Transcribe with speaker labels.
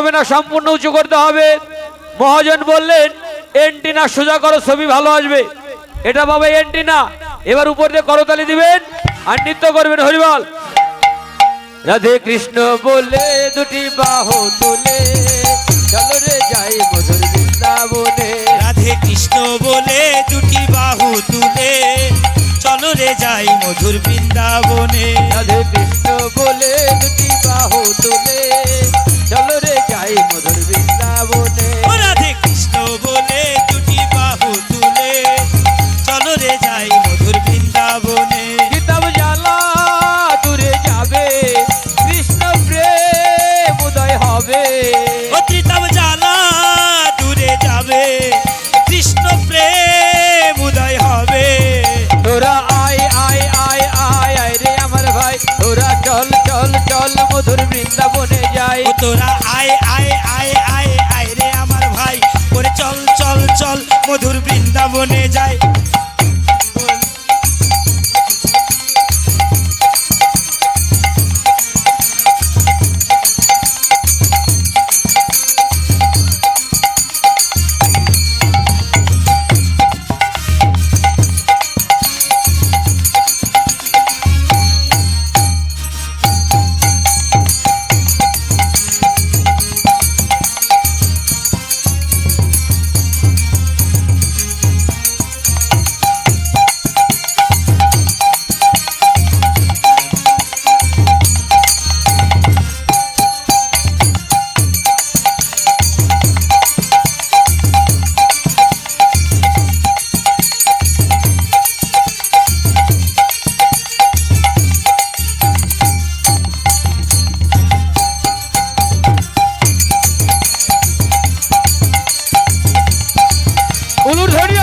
Speaker 1: হবে না সম্পূর্ণ উঁচু করতে হবে। মহাজন বললেন এন্টিনা সোজা করো ছবি ভালো আসবে। এটা বাবা এন্টিনা এবার উপর দিয়ে করতালি দিবেন আর নৃত্য করবেন হরিবল। রাধে কৃষ্ণ বলে দুটি বাহু তুলে চলো রে যাই মধুর বৃন্দাবনে।
Speaker 2: রাধে কৃষ্ণ বলে দুটি বাহু তুলে চলো রে যাই মধুর বৃন্দাবনে।
Speaker 1: রাধে কৃষ্ণ বলে দুটি বাহু তুলে
Speaker 2: ও ত্রিতাব জ্বালা দূরে যাবে। কৃষ্ণ প্রেম উদয় হবে।
Speaker 1: তোরা আয় আয় আয় আয় আয় রে আমার ভাই। তোরা চল চল চল মধুর বৃন্দাবনে যাই।
Speaker 2: তোরা আয় আয় আয় আয় আয় রে আমার ভাই। করে চল চল চল মধুর বৃন্দাবনে যাই। ধরিয়া